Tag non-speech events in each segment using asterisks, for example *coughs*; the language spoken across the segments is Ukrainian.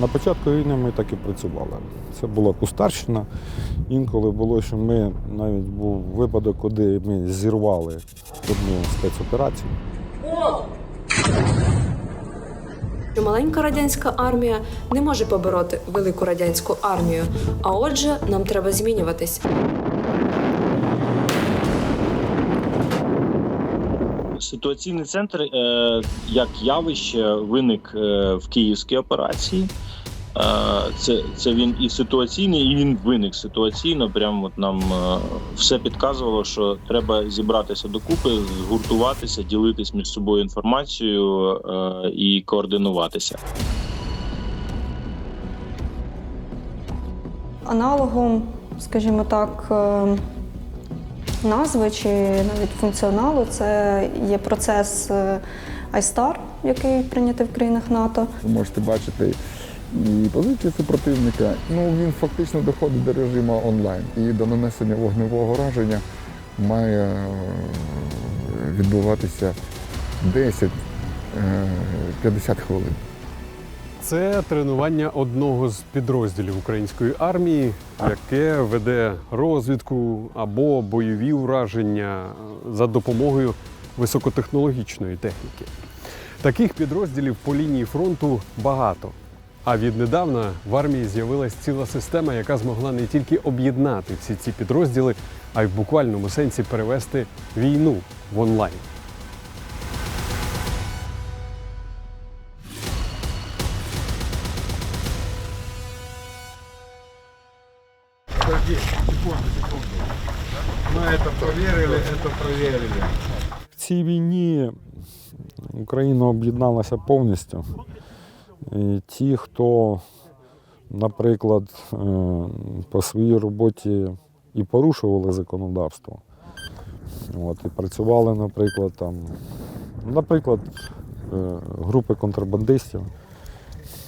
На початку війни ми так і працювали. Це була кустарщина. Інколи було, що ми навіть був випадок, коли ми зірвали одну спецоперацію. маленька радянська армія не може побороти велику радянську армію. А отже, нам треба змінюватись. Ситуаційний центр е, як явище виник е, в київській операції. Е, це, це він і ситуаційний, і він виник ситуаційно. Прямо от нам все підказувало, що треба зібратися докупи, згуртуватися, ділитись між собою інформацією і координуватися. Аналогом, скажімо так, назви чи навіть функціоналу це є процес е, ISTAR, який прийнятий в країнах НАТО. Ви можете бачити і позиції супротивника. Ну він фактично доходить до режиму онлайн. І до нанесення вогневого ураження має е, відбуватися 10-50 хвилин. Це тренування одного з підрозділів української армії, яке веде розвідку або бойові ураження за допомогою високотехнологічної техніки. Таких підрозділів по лінії фронту багато. А віднедавна в армії з'явилась ціла система, яка змогла не тільки об'єднати всі ці підрозділи, а й в буквальному сенсі перевести війну в онлайн. Україна об'єдналася повністю. І ті, хто, наприклад, е, по своїй роботі і порушували законодавство, от, і працювали, наприклад, там, наприклад, е, групи контрабандистів,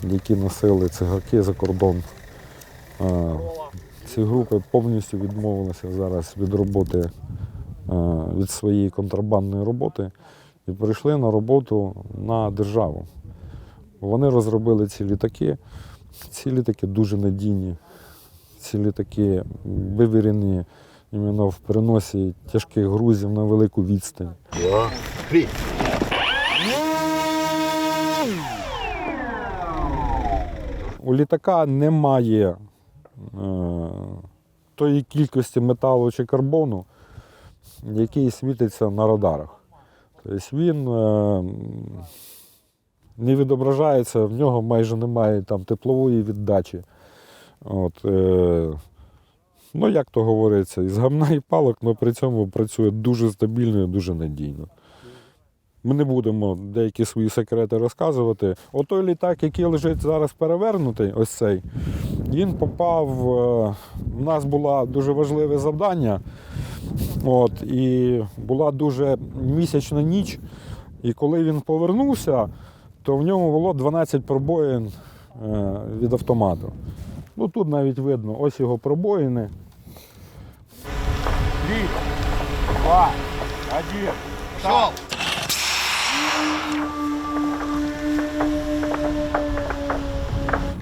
які носили цигарки за кордон. Е, Ці групи повністю відмовилися зараз від роботи від своєї контрабандної роботи і перейшли на роботу на державу. Вони розробили ці літаки. Ці літаки дуже надійні. Ці літаки вивірені іменно в переносі тяжких грузів на велику відстань. У літака немає е, тої кількості металу чи карбону, який світиться на радарах. Тобто він е, не відображається, в нього майже немає там, теплової віддачі. От, е, ну, як то говориться, із гамна і палок, але при цьому працює дуже стабільно і дуже надійно. Ми не будемо деякі свої секрети розказувати. Отой літак, який лежить зараз перевернутий, ось цей, він попав. е, У нас було дуже важливе завдання. От, і була дуже місячна ніч. І коли він повернувся, то в ньому було 12 пробоїн е, від автомату. Ну тут навіть видно, ось його пробоїни.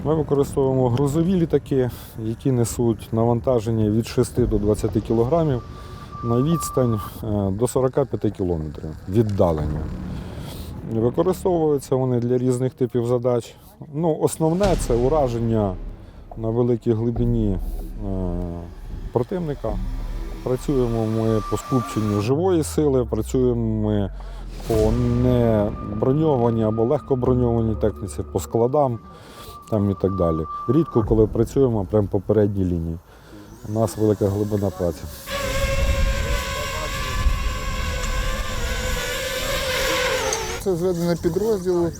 Ми використовуємо грузові літаки, які несуть навантаження від 6 до 20 кг на відстань е, до 45 км віддалення. Використовуються вони для різних типів задач. Ну, основне це ураження на великій глибині е, противника. Працюємо ми по скупченню живої сили, працюємо ми по неброньованій або легко броньованій техніці, по складам там і так далі. Рідко, коли працюємо прямо по передній лінії. У нас велика глибина праці. Це зведений підрозділ, е,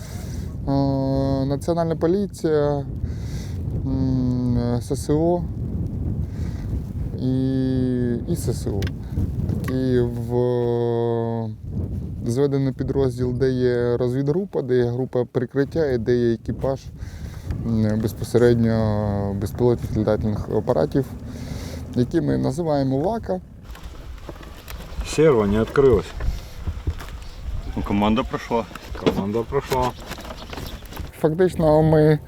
Національна поліція, ССО і, і ССО. Такий в зведений підрозділ, де є розвідгрупа, де є група прикриття і де є екіпаж безпосередньо безпілотних літательних апаратів, які ми називаємо ВАКа. Серва не відкрилась. Ну, команда пройшла. Команда пройшла. Фактично ми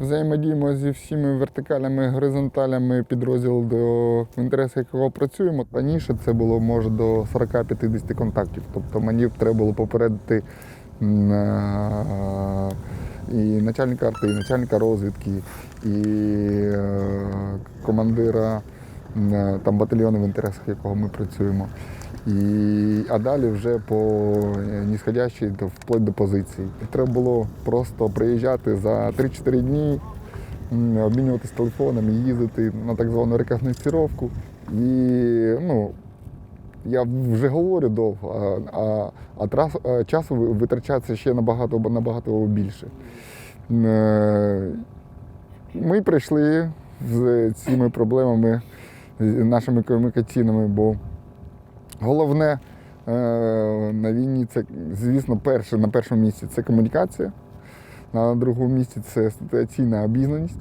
взаємодіємо зі всіми вертикалями, горизонталями підрозділу, до в інтересах якого працюємо. Раніше це було може до 40-50 контактів. Тобто мені треба було попередити е, і начальника арти, і начальника розвідки, і е, командира е, там, батальйону, в інтересах якого ми працюємо. І, а далі вже по е, нісходящій вплоть до позиції. Треба було просто приїжджати за 3-4 дні, обмінюватися телефонами, їздити на так звану рекогносцировку. І ну, я вже говорю довго, а, а, а трас, а часу витрачається ще набагато, набагато більше. Е, Ми прийшли з цими проблемами, з нашими комунікаційними, бо Головне е, на війні це, звісно, перше, на першому місці це комунікація, на другому місці це ситуаційна обізнаність.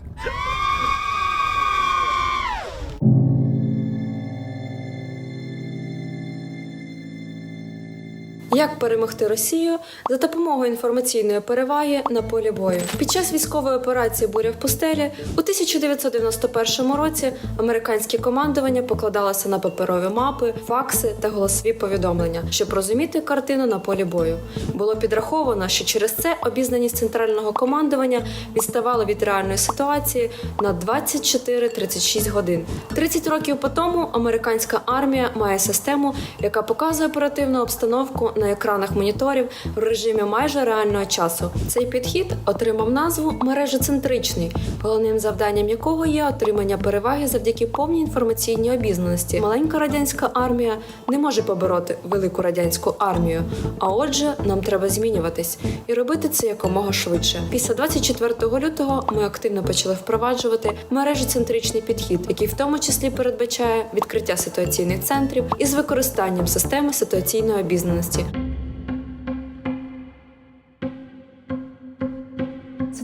Як перемогти Росію за допомогою інформаційної переваги на полі бою під час військової операції Буря в пустелі у 1991 році американське командування покладалося на паперові мапи, факси та голосові повідомлення, щоб розуміти картину на полі бою. Було підраховано, що через це обізнаність центрального командування відставала від реальної ситуації на 24-36 годин. 30 років по тому американська армія має систему, яка показує оперативну обстановку на екранах моніторів в режимі майже реального часу. Цей підхід отримав назву мережецентричний, головним завданням якого є отримання переваги завдяки повній інформаційній обізнаності. Маленька радянська армія не може побороти велику радянську армію. А отже, нам треба змінюватись і робити це якомога швидше. Після 24 лютого ми активно почали впроваджувати мережецентричний підхід, який в тому числі передбачає відкриття ситуаційних центрів із використанням системи ситуаційної обізнаності.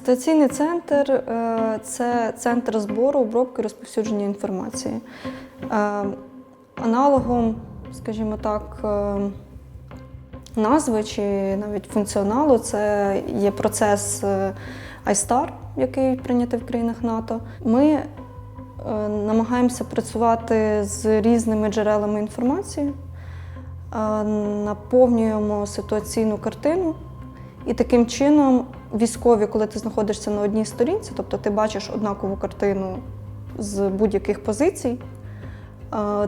Ситуаційний центр е, це центр збору, обробки, розповсюдження інформації. Е, Аналогом, скажімо так, е, назви чи навіть функціоналу це є процес ISTAR, який прийнятий в країнах НАТО. Ми намагаємося працювати з різними джерелами інформації, наповнюємо ситуаційну картину. І таким чином військові, коли ти знаходишся на одній сторінці, тобто ти бачиш однакову картину з будь-яких позицій,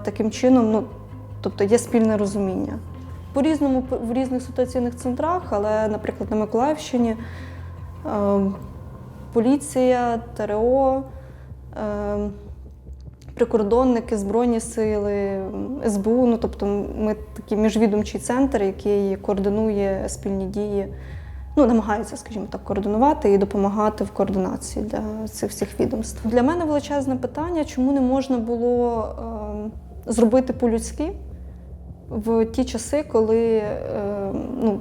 таким чином, ну, тобто є спільне розуміння. По-різному в різних ситуаційних центрах, але, наприклад, на Миколаївщині поліція, ТРО, е, прикордонники, Збройні сили, СБУ. Ну, тобто ми такий міжвідомчий центр, який координує спільні дії, ну, намагається, скажімо так, координувати і допомагати в координації для цих всіх відомств. Для мене величезне питання, чому не можна було е, зробити по-людськи в ті часи, коли, е, ну,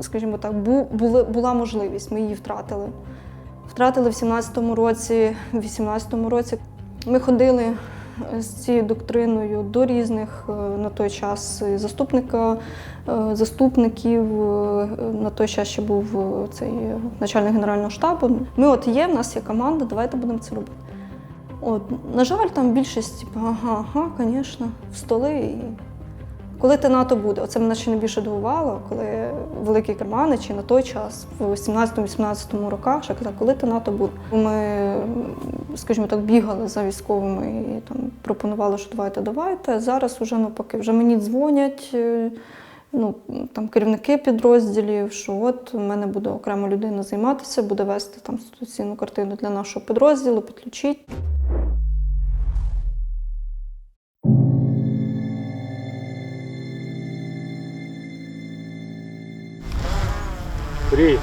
скажімо так, бу, були, була можливість, ми її втратили. Втратили в 17-му році, в 18-му році. Ми ходили з цією доктриною до різних е, на той час заступника, е, заступників. е, На той час ще був е, цей е, начальник генерального штабу. Ми от є, в нас є команда, давайте будемо це робити. От, на жаль, там більшість, типу, ага, ага, звісно, в столи. І... Коли те НАТО буде? Оце мене ще найбільше дивувало, коли великі керманичі на той час, в 17-18 роках, ще казали, коли те НАТО буде. Ми, скажімо так, бігали за військовими і там пропонували, що давайте, давайте. Зараз вже навпаки, вже мені дзвонять. е, Ну, там керівники підрозділів, що от у мене буде окрема людина займатися, буде вести там ситуаційну картину для нашого підрозділу, підключіть. Три,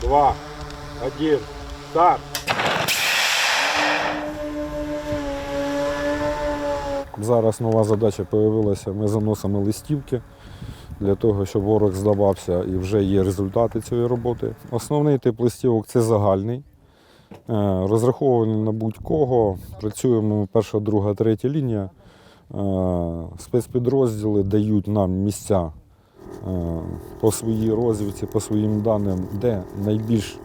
два, один, старт! Зараз нова задача з'явилася. Ми заносимо листівки для того, щоб ворог здавався і вже є результати цієї роботи. Основний тип листівок це загальний, е, розрахований на будь-кого. Працюємо перша, друга, третя лінія. Е, Спецпідрозділи дають нам місця по своїй розвідці, по своїм даним, де найбільш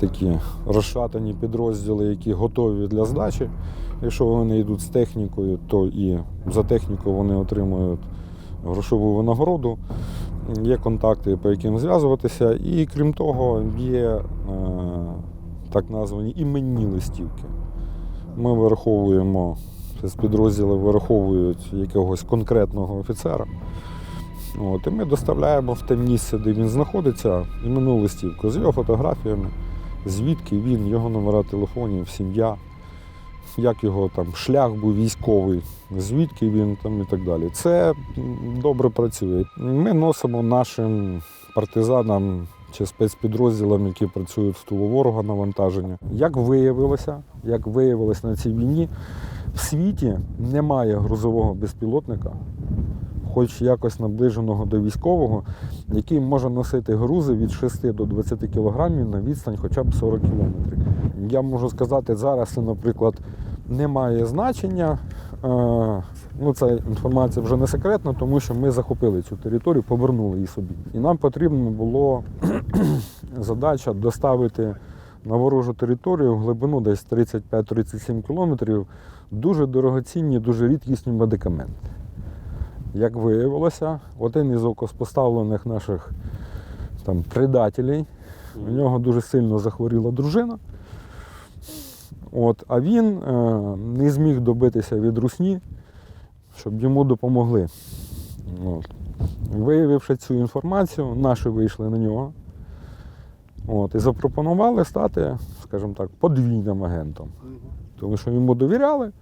такі розшатані підрозділи, які готові для здачі. Якщо вони йдуть з технікою, то і за техніку вони отримують грошову винагороду. Є контакти, по яким зв'язуватися. І крім того, є е, так названі іменні листівки. Ми вираховуємо, з підрозділи вираховують якогось конкретного офіцера. От, і ми доставляємо в те місце, де він знаходиться, іменну листівку з його фотографіями, звідки він, його номера телефонів, сім'я, як його там шлях був військовий, звідки він там і так далі. Це добре працює. Ми носимо нашим партизанам чи спецпідрозділам, які працюють в тилу ворога навантаження. Як виявилося, як виявилось на цій війні, в світі немає грузового безпілотника, хоч якось наближеного до військового, який може носити грузи від 6 до 20 кілограмів на відстань хоча б 40 кілометрів. Я можу сказати, зараз це, наприклад, не має значення. Е, Ну, ця інформація вже не секретна, тому що ми захопили цю територію, повернули її собі. І нам потрібно було *clears throat* задача доставити на ворожу територію в глибину десь 35-37 кілометрів дуже дорогоцінні, дуже рідкісні медикаменти. Як виявилося, один із окоспоставлених наших там, предателей, у нього дуже сильно захворіла дружина. От, а він е, не зміг добитися від русні, щоб йому допомогли. От. Виявивши цю інформацію, наші вийшли на нього от, і запропонували стати, скажімо так, подвійним агентом. Тому що йому довіряли,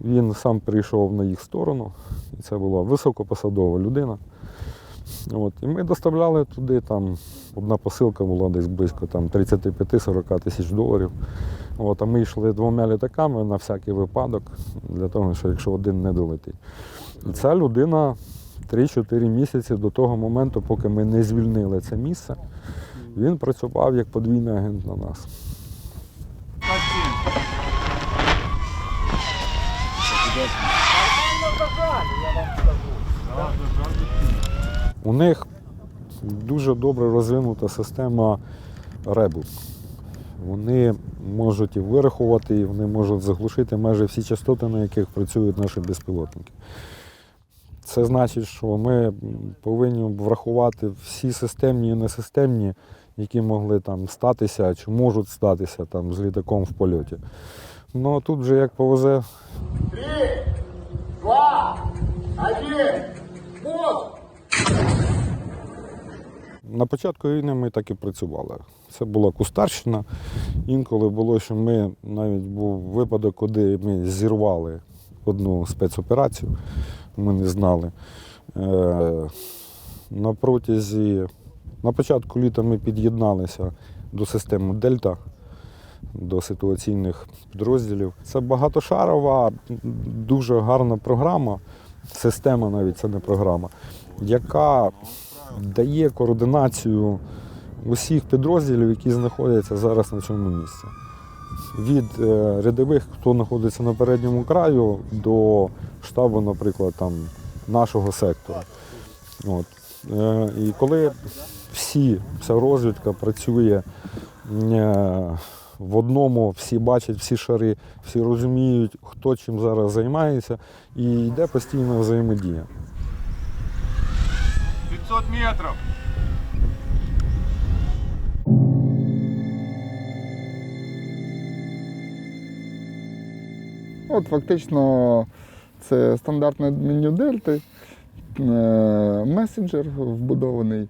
він сам прийшов на їх сторону, і це була високопосадова людина. От, і ми доставляли туди, там одна посилка була десь близько там, 35-40 тисяч доларів. От, а ми йшли двома літаками на всякий випадок, для того, що якщо один не долетить. І ця людина 3-4 місяці до того моменту, поки ми не звільнили це місце, він працював як подвійний агент на нас. У них дуже добре розвинута система ребу. Вони можуть і вирахувати, і вони можуть заглушити майже всі частоти, на яких працюють наші безпілотники. Це значить, що ми повинні врахувати всі системні і несистемні, які могли там статися чи можуть статися там, з літаком в польоті. Ну а тут вже як повезе, два, На початку війни ми так і працювали. Це була кустарщина. Інколи було, що ми навіть був випадок, коли ми зірвали одну спецоперацію, ми не знали. Е, на протязі, на початку літа ми під'єдналися до системи Дельта, до ситуаційних підрозділів. Це багатошарова, дуже гарна програма, система навіть це не програма, яка дає координацію усіх підрозділів, які знаходяться зараз на цьому місці. Від е, рядових, хто знаходиться на передньому краю, до штабу, наприклад, там, нашого сектора. От. Е, і коли всі, вся розвідка працює е, в одному, всі бачать всі шари, всі розуміють, хто чим зараз займається, і йде постійна взаємодія. 500 метров. От фактично це стандартне меню Дельти, е, месенджер вбудований,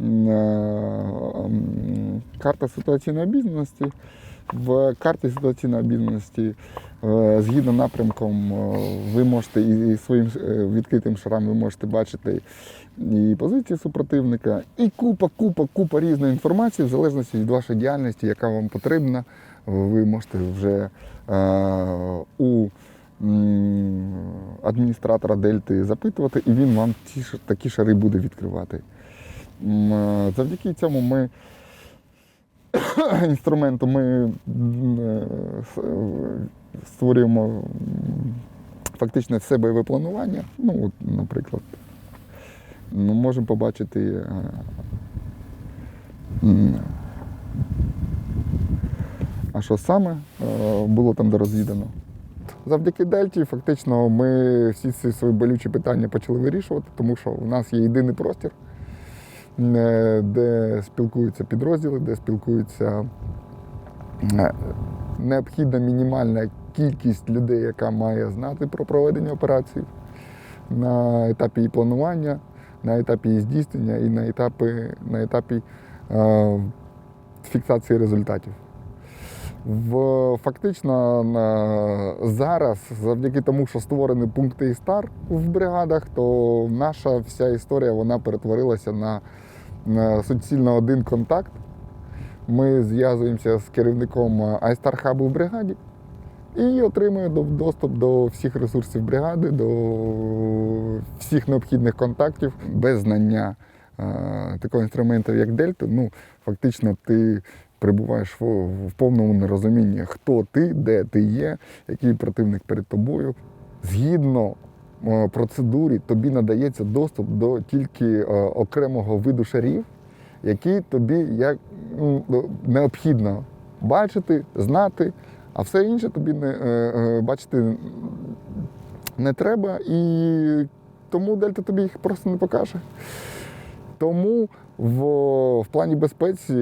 е, карта ситуаційної обізнаності. В карті ситуаційної обізнаності е, згідно напрямком е, ви можете і своїм е, відкритим шарам ви можете бачити і позиції супротивника, і купа, купа, купа різної інформації, в залежності від вашої діяльності, яка вам потрібна. Ви можете вже у адміністратора Дельти запитувати, і він вам ті, такі шари буде відкривати. Завдяки цьому ми *coughs* інструменту ми е, е, створюємо фактично все бойове планування. Ну, от, наприклад, ми можемо побачити. е, А що саме було там дорозвідано? Завдяки Дельті, фактично, ми всі ці свої болючі питання почали вирішувати, тому що у нас є єдиний простір, де спілкуються підрозділи, де спілкуються е, необхідна мінімальна кількість людей, яка має знати про проведення операції на етапі її планування, на етапі здійснення і на етапі, на етапі е, фіксації результатів. В, фактично на, зараз, завдяки тому, що створені пункти ІСТАР в бригадах, то наша вся історія вона перетворилася на суцільно один контакт. Ми зв'язуємося з керівником Айстар хабу в бригаді і отримуємо доступ до всіх ресурсів бригади, до всіх необхідних контактів без знання е, такого інструменту, як Дельта. Ну, фактично, ти перебуваєш в, повному нерозумінні, хто ти, де ти є, який противник перед тобою. Згідно е, процедурі, тобі надається доступ до тільки е, окремого виду шарів, які тобі як, ну, необхідно бачити, знати, а все інше тобі не, е, е, бачити не треба, і тому Дельта тобі їх просто не покаже. Тому в, в плані безпеці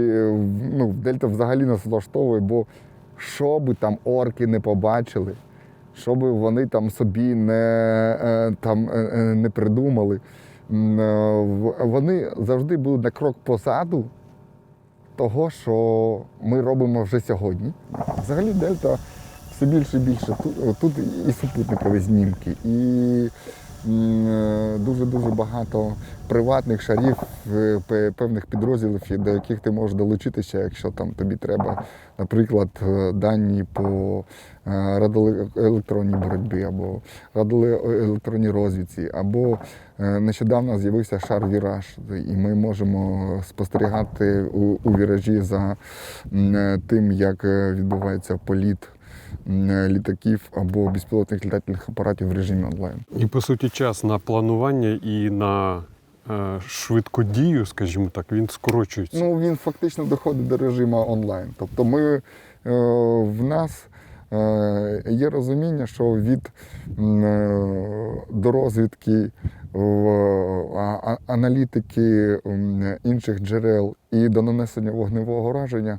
ну, Дельта взагалі нас влаштовує, бо що би там орки не побачили, що би вони там собі не, е, там, е, е, не придумали, вони завжди будуть на крок позаду того, що ми робимо вже сьогодні. Взагалі Дельта все більше і більше. Тут, тут і супутникові знімки, і дуже-дуже багато приватних шарів е, певних підрозділів, до яких ти можеш долучитися, якщо там тобі треба, наприклад, е, дані по е, радіоелектронній боротьбі або радіоелектронній розвідці, або нещодавно з'явився шар Віраж, і ми можемо спостерігати у, у віражі за тим, як відбувається політ літаків або безпілотних літательних апаратів в режимі онлайн. І по суті, час на планування і на е, швидкодію, скажімо так, він скорочується. Ну, він фактично доходить до режиму онлайн. Тобто ми, е, в нас е, є розуміння, що від е, до розвідки аналітики інших джерел і до нанесення вогневого ураження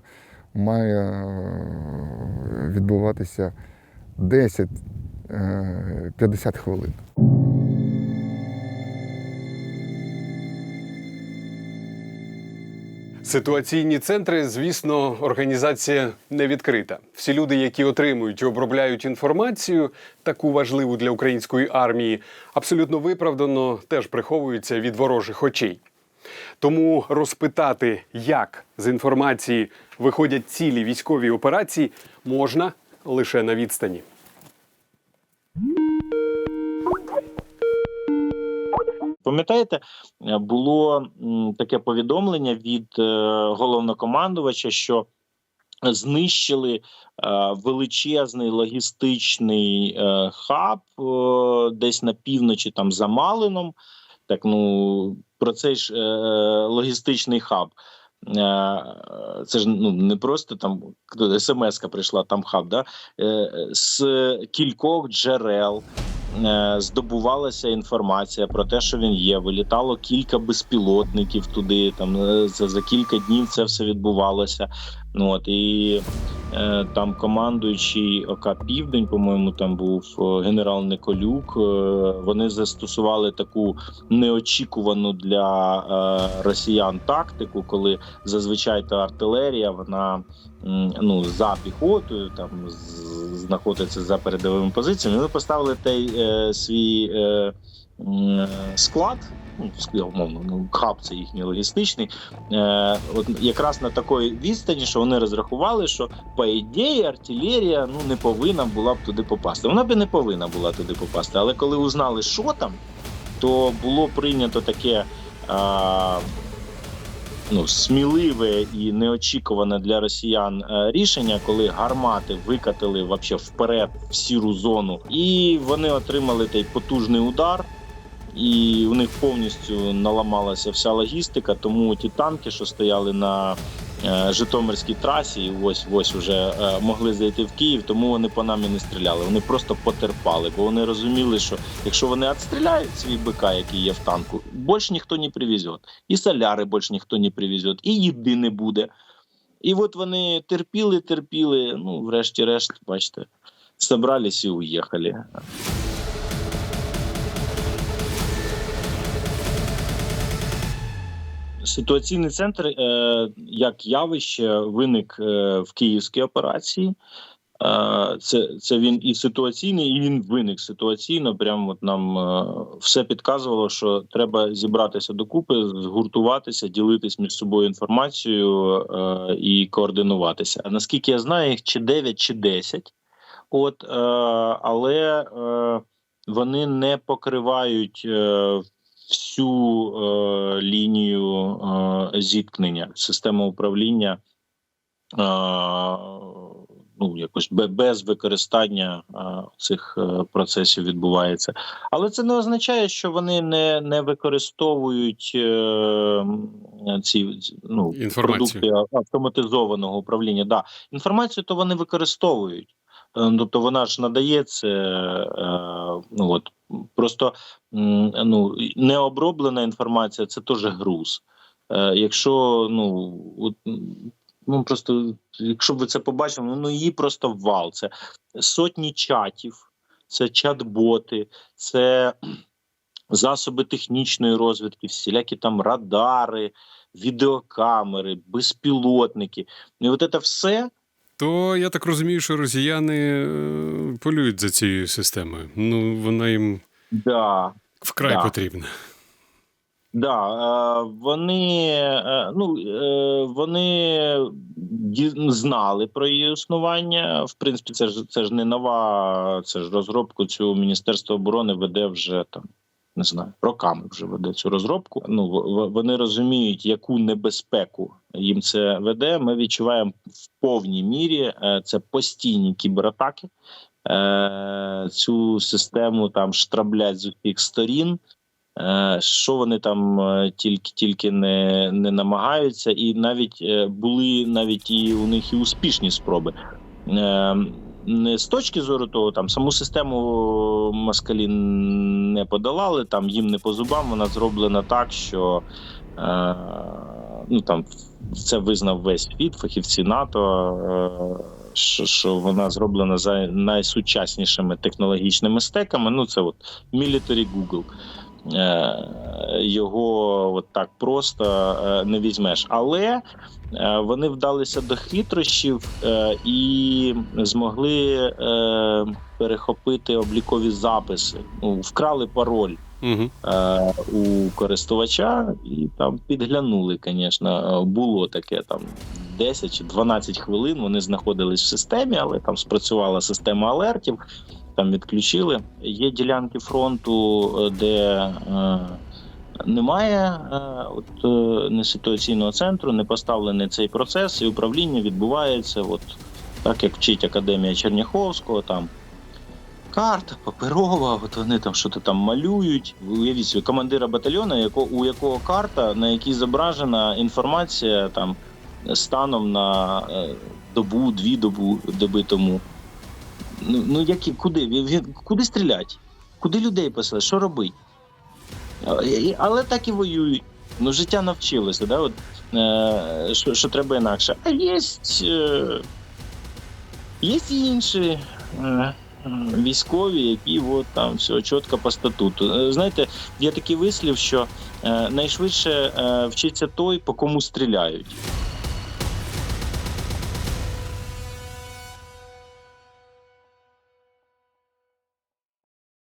має е, відбуватися 10-50 хвилин. Ситуаційні центри, звісно, організація не відкрита. Всі люди, які отримують і обробляють інформацію, таку важливу для української армії, абсолютно виправдано теж приховуються від ворожих очей. Тому розпитати, як з інформації виходять цілі військові операції, можна лише на відстані. Пам'ятаєте, було таке повідомлення від е, головнокомандувача, що знищили е, величезний логістичний е, хаб десь на півночі, там за Малином. Так, ну про цей ж логістичний хаб. Е, Це ж ну не просто там смс-ка прийшла, там хаб, да? Е, з кількох джерел е, здобувалася інформація про те, що він є. Вилітало кілька безпілотників туди. Там за, за кілька днів це все відбувалося. Ну от і там командуючий ОК Південь, по-моєму, там був е, генерал Николюк. Е, вони застосували таку неочікувану для е, росіян тактику, коли зазвичай та артилерія вона ну за піхотою там знаходиться за передовими позиціями. Вони поставили той е, свій е, склад. Ну, умовно, ну хаб це їхній логістичний. Е, от якраз на такій відстані, що вони розрахували, що по ідеї артилерія ну не повинна була б туди попасти. Вона б не повинна була туди попасти. Але коли узнали, що там, то було прийнято таке. А, Ну, сміливе і неочікуване для росіян е, рішення, коли гармати викатили вперед в сіру зону, і вони отримали той потужний удар. І у них повністю наламалася вся логістика. Тому ті танки, що стояли на е, Житомирській трасі, і ось ось вже е, могли зайти в Київ, тому вони по нам і не стріляли. Вони просто потерпали, бо вони розуміли, що якщо вони відстріляють свій БК, який є в танку, більше ніхто не привезе. І соляри більше ніхто не привезе, і їди не буде. І от вони терпіли, терпіли. Ну, врешті-решт, бачите, собрались і уїхали. Ситуаційний центр е, як явище виник е, в київській операції. Е, це, це він і ситуаційний, і він виник ситуаційно. Прямо от нам все підказувало, що треба зібратися докупи, згуртуватися, ділитись між собою інформацією і координуватися. А наскільки я знаю, їх чи 9, чи 10. От, але вони не покривають всю е, лінію е, зіткнення системи управління. Е, Ну, якось без використання е, цих е, процесів відбувається, але це не означає, що вони не, не використовують е, ці ну, Інформацію. продукти автоматизованого управління. Да, інформацію то вони використовують. Е, Тобто вона ж надається, е, ну от просто ну необроблена інформація це теж груз. Е, Якщо ну от, ну просто якщо ви це побачили, ну, ну її просто вал. Це сотні чатів, це чат-боти, це засоби технічної розвідки, всілякі там радари, відеокамери, безпілотники. І от це все То я так розумію, що росіяни е, полюють за цією системою. Ну, вона їм да, вкрай Да. потрібна. Да, е, вони е, ну вони знали про її існування. В принципі, це ж це ж не нова, це ж розробку цю Міністерство оборони веде вже там. Не знаю, роками вже веде цю розробку. Ну вони розуміють, яку небезпеку їм це веде. Ми відчуваємо в повній мірі е, це постійні кібератаки. Е, Цю систему там штраблять з усіх сторін. Е, Що вони там тільки тільки не, не намагаються, і навіть були навіть і у них і успішні спроби. З точки зору того, там саму систему москалі не подолали, там їм не по зубам. Вона зроблена так, що е, ну там це визнав весь світ, фахівці НАТО. Е, що, що вона зроблена за найсучаснішими технологічними стеками. Ну це от Military Google. Е, його от так просто е, не візьмеш. Але е, вони вдалися до хитрощів і змогли перехопити облікові записи. Ну, вкрали пароль Угу. у користувача і там підглянули, звісно, було таке там 10 чи 12 хвилин. Вони знаходились в системі, але там спрацювала система алертів, там відключили. Є ділянки фронту, е, де е, немає е, от, не ситуаційного центру, не поставлений цей процес, і управління відбувається, от так як вчить Академія Черняховського там. Карта паперова, от вони там що-то там малюють. Уявіть собі, командира батальйону, у якого карта, на якій зображена інформація там станом на добу, дві добу, доби тому. Ну, ну які, куди? Куди стрілять? Куди людей посилати? Що робить? Але так і воюють. Ну, життя навчилося, да? От, е, що, що треба інакше. А є, е, є і інші. Е, військові, які от там все чітко по статуту. Е, Знаєте, є такий вислів, що е, найшвидше е, вчиться той, по кому стріляють.